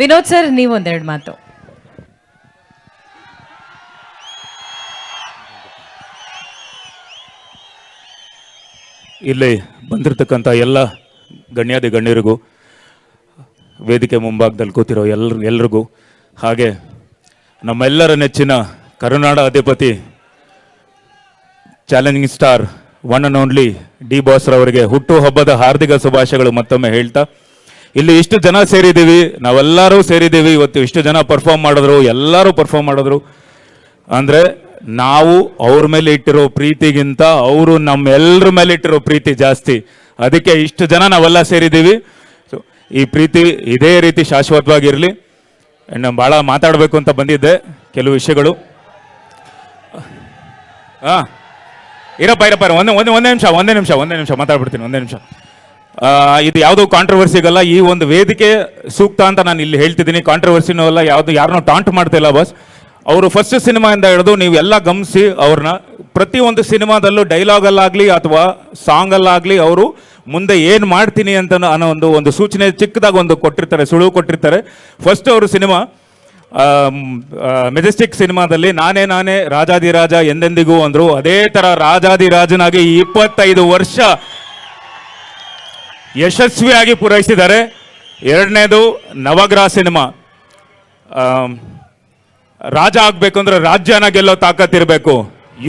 Vinod sir, ನೀವು ಒಂದೆರಡು ಮಾತು. ಇಲ್ಲಿ ಬಂದಿರತಕ್ಕಂಥ ಎಲ್ಲ ಗಣ್ಯಾದಿ ಗಣ್ಯರಿಗೂ, ವೇದಿಕೆ ಮುಂಭಾಗದಲ್ಲಿ ಕೂತಿರೋ ಎಲ್ರ ಎಲ್ರಿಗೂ, ಹಾಗೆ ನಮ್ಮೆಲ್ಲರ ನೆಚ್ಚಿನ ಕರುನಾಡ ಅಧಿಪತಿ challenging star one and only D ಬಾಸ್ರವರಿಗೆ ಹುಟ್ಟು ಹಬ್ಬದ ಹಾರ್ದಿಕ ಶುಭಾಶಯಗಳು ಮತ್ತೊಮ್ಮೆ ಹೇಳ್ತಾ ಇಲ್ಲಿ ಇಷ್ಟು ಜನ ಸೇರಿದ್ದೀವಿ, ನಾವೆಲ್ಲರೂ ಸೇರಿದ್ದೀವಿ, ಇವತ್ತು ಇಷ್ಟು ಜನ ಪರ್ಫಾರ್ಮ್ ಮಾಡಿದ್ರು, ಎಲ್ಲರೂ ಪರ್ಫಾರ್ಮ್ ಮಾಡಿದ್ರು. ಅಂದರೆ ನಾವು ಅವ್ರ ಮೇಲೆ ಇಟ್ಟಿರೋ ಪ್ರೀತಿಗಿಂತ ಅವರು ನಮ್ಮೆಲ್ಲರ ಮೇಲೆ ಇಟ್ಟಿರೋ ಪ್ರೀತಿ ಜಾಸ್ತಿ. ಅದಕ್ಕೆ ಇಷ್ಟು ಜನ ನಾವೆಲ್ಲ ಸೇರಿದ್ದೀವಿ. ಸೊ ಈ ಪ್ರೀತಿ ಇದೇ ರೀತಿ ಶಾಶ್ವತವಾಗಿರಲಿ. ನಾನು ಭಾಳ ಮಾತಾಡಬೇಕು ಅಂತ ಬಂದಿದ್ದೆ, ಕೆಲವು ವಿಷಯಗಳು. ಹಾಂ ಇರಪ್ಪ ಇರಪ್ಪ ಒಂದು, ಒಂದೇ ಒಂದೇ ನಿಮಿಷ ಒಂದೇ ನಿಮಿಷ ಒಂದೇ ನಿಮಿಷ, ಮಾತಾಡ್ಬಿಡ್ತೀನಿ, ಒಂದೇ ನಿಮಿಷ. ಇದು ಯಾವುದೋ ಕಾಂಟ್ರವರ್ಸಿಗಲ್ಲ ಈ ಒಂದು ವೇದಿಕೆ ಸೂಕ್ತ ಅಂತ ನಾನು ಇಲ್ಲಿ ಹೇಳ್ತಿದ್ದೀನಿ. ಕಾಂಟ್ರವರ್ಸಿನೂ ಅಲ್ಲ, ಯಾವುದು ಯಾರನ್ನೂ ಟಾಂಟ್ ಮಾಡ್ತಿಲ್ಲ ಬಾಸ್ ಅವರು ಫಸ್ಟ್ ಸಿನಿಮಾಯಿಂದ ಹಿಡಿದು ನೀವೆಲ್ಲ ಗಮನಿಸಿ ಅವ್ರನ್ನ. ಪ್ರತಿಯೊಂದು ಸಿನಿಮಾದಲ್ಲೂ ಡೈಲಾಗಲ್ಲಾಗಲಿ ಅಥವಾ ಸಾಂಗಲ್ಲಾಗಲಿ ಅವರು ಮುಂದೆ ಏನು ಮಾಡ್ತೀನಿ ಅಂತ ಅನ್ನೋ ಒಂದು ಒಂದು ಸೂಚನೆ ಚಿಕ್ಕದಾಗಿ ಒಂದು ಕೊಟ್ಟಿರ್ತಾರೆ, ಸುಳುವು ಕೊಟ್ಟಿರ್ತಾರೆ. ಫಸ್ಟ್ ಅವರು ಸಿನಿಮಾ ಮೆಜೆಸ್ಟಿಕ್ ಸಿನಿಮಾದಲ್ಲಿ ನಾನೇ ನಾನೇ ರಾಜಾದಿರಾಜ ಎಂದೆಂದಿಗೂ ಅಂದ್ರು. ಅದೇ ತರ ರಾಜಾದಿರಾಜನಾಗಿ ಇಪ್ಪತ್ತೈದು ವರ್ಷ ಯಶಸ್ವಿಯಾಗಿ ಪೂರೈಸಿದ್ದಾರೆ. ಎರಡನೇದು ನವಗ್ರಹ ಸಿನಿಮಾ. ರಾಜ ಆಗಬೇಕು ಅಂದ್ರೆ ರಾಜ್ಯನ ಗೆಲ್ಲೋ ತಾಕತ್ತಿರ್ಬೇಕು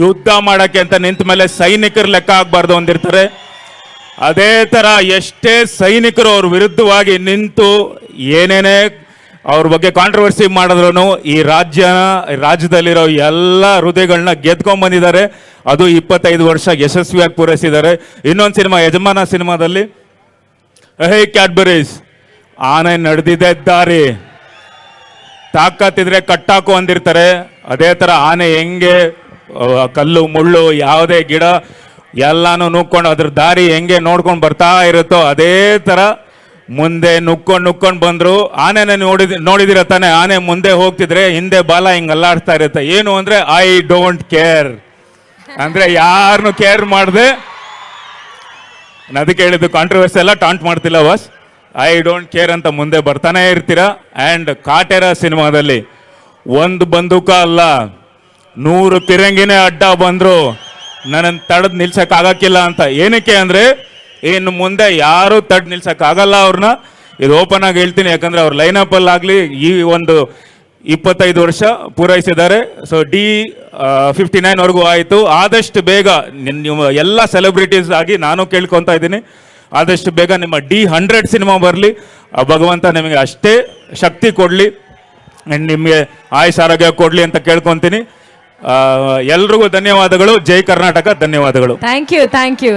ಯುದ್ಧ ಮಾಡಕ್ಕೆ ಅಂತ ನಿಂತ ಮೇಲೆ ಸೈನಿಕರು ಲೆಕ್ಕ ಆಗಬಾರ್ದು ಅಂದಿರ್ತಾರೆ. ಅದೇ ಥರ ಎಷ್ಟೇ ಸೈನಿಕರು ಅವ್ರ ವಿರುದ್ಧವಾಗಿ ನಿಂತು ಏನೇನೇ ಅವ್ರ ಬಗ್ಗೆ ಕಾಂಟ್ರವರ್ಸಿ ಮಾಡಿದ್ರು ಈ ರಾಜ್ಯ, ರಾಜ್ಯದಲ್ಲಿರೋ ಎಲ್ಲ ಹೃದಯಗಳನ್ನ ಗೆದ್ಕೊಂಡ್ಬಂದಿದ್ದಾರೆ ಅದು ಇಪ್ಪತ್ತೈದು ವರ್ಷ ಯಶಸ್ವಿಯಾಗಿ ಪೂರೈಸಿದ್ದಾರೆ. ಇನ್ನೊಂದು ಸಿನಿಮಾ ಯಜಮಾನ ಸಿನಿಮಾದಲ್ಲಿ. ಹೇ ಕ್ಯಾಡ್ಬರೀಸ್ ಆನೆ ನಡೆದಿದೆ ದಾರಿ. ತಾಕತ್ತಿದ್ರೆ ಕಟ್ಟಾಕು ಅಂದಿರ್ತಾರೆ. ಅದೇ ತರ ಆನೆ ಹೆಂಗೆ ಕಲ್ಲು, ಮುಳ್ಳು, ಯಾವುದೇ ಗಿಡ ಎಲ್ಲಾನು ನುಕ್ಕೊಂಡು ಅದ್ರ ದಾರಿ ಹೆಂಗೆ ನೋಡ್ಕೊಂಡು ಬರ್ತಾ ಇರುತ್ತೋ ಅದೇ ತರ ಮುಂದೆ ನುಕ್ಕೊಂಡು ನುಕ್ಕೊಂಡು ಬಂದ್ರು. ಆನೆನ ನೋಡಿದ, ನೋಡಿದಿರ ತಾನೆ, ಆನೆ ಮುಂದೆ ಹೋಗ್ತಿದ್ರೆ ಹಿಂದೆ ಬಾಲ ಹಿಂಗೆ ಅಲ್ಲಾಡ್ತಾ ಇರುತ್ತೆ. ಏನು ಅಂದ್ರೆ ಐ ಡೋಂಟ್ ಕೇರ್ ಅಂದ್ರೆ ಯಾರನ್ನು ಕೇರ್ ಮಾಡದೆ. ಅದಕ್ಕೆ ಹೇಳಿದ್ದು ಕಾಂಟ್ರವರ್ಸಿ ಎಲ್ಲ ಟಾಂಟ್ ಮಾಡ್ತಿಲ್ಲ ಬಾಸ್ ಐ ಡೋಂಟ್ ಕೇರ್ ಅಂತ ಮುಂದೆ ಬರ್ತಾನೆ ಇರ್ತೀರಾ? ಆ್ಯಂಡ್ ಕಾಟೆರ ಸಿನಿಮಾದಲ್ಲಿ ಒಂದು ಬಂದೂಕ ಅಲ್ಲ, ನೂರು ಪಿರಂಗಿನೇ ಅಡ್ಡ ಬಂದ್ರು ನನ್ನನ್ನು ತಡೆದು ನಿಲ್ಸಕ್ ಆಗಕ್ಕಿಲ್ಲ ಅಂತ. ಏನಕ್ಕೆ ಅಂದ್ರೆ, ಇನ್ನು ಮುಂದೆ ಯಾರು ತಡ್ ನಿಲ್ಸೋಕ್ಕಾಗಲ್ಲ ಅವ್ರನ್ನ ಇದು ಓಪನ್ ಆಗಿ ಹೇಳ್ತೀನಿ, ಯಾಕಂದ್ರೆ ಅವ್ರ ಲೈನಪ್ಪಲ್ಲಾಗಲಿ ಈ ಒಂದು ಇಪ್ಪತ್ತೈದು ವರ್ಷ ಪೂರೈಸಿದ್ದಾರೆ. ಸೊ ಡಿ ಫಿಫ್ಟಿ ನೈನ್ ವರೆಗೂ ಆಯಿತು. ಆದಷ್ಟು ಬೇಗ ನಿಮ್ಮ ಎಲ್ಲ ಸೆಲೆಬ್ರಿಟೀಸ್ ಆಗಿ ನಾನು ಕೇಳ್ಕೊತಾ ಇದ್ದೀನಿ. ಆದಷ್ಟು ಬೇಗ ನಿಮ್ಮ ಡಿ ಹಂಡ್ರೆಡ್ ಸಿನಿಮಾ ಬರಲಿ. ಭಗವಂತ ನಿಮಗೆ ಅಷ್ಟೇ ಶಕ್ತಿ ಕೊಡಲಿ. ಆ್ಯಂಡ್ ನಿಮಗೆ ಆಯುಷ್ ಆರೋಗ್ಯ ಕೊಡಲಿ ಅಂತ ಕೇಳ್ಕೊತೀನಿ. ಎಲ್ರಿಗೂ ಧನ್ಯವಾದಗಳು. ಜೈ ಕರ್ನಾಟಕ. ಧನ್ಯವಾದಗಳು. Thank you thank you